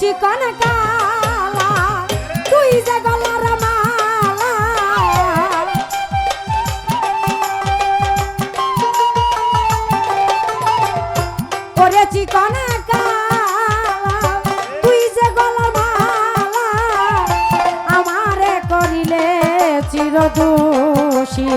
চিকন কালা তুই যে গলার মালা। ওরে চিকন কালা তুই যে আমারে করিলে চিরদোষী।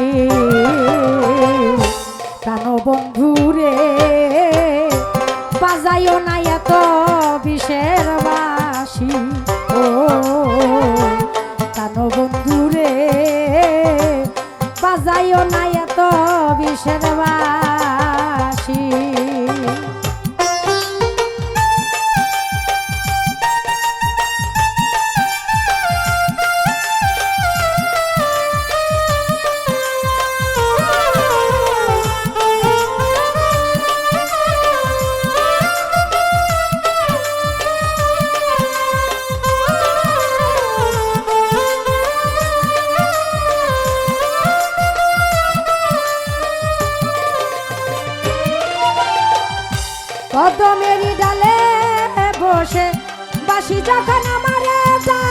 দাসী যখন আমারে যায়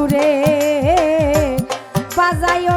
ঘুরে বাজায়ও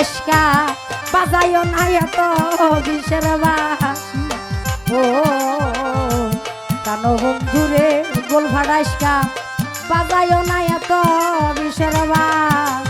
দাসকা বাজাইও না এত বিষের বাস। ও প্রাণ বন্ধুরে গোল ভাড়াসকা বাজাইও না এত বিষের বাস।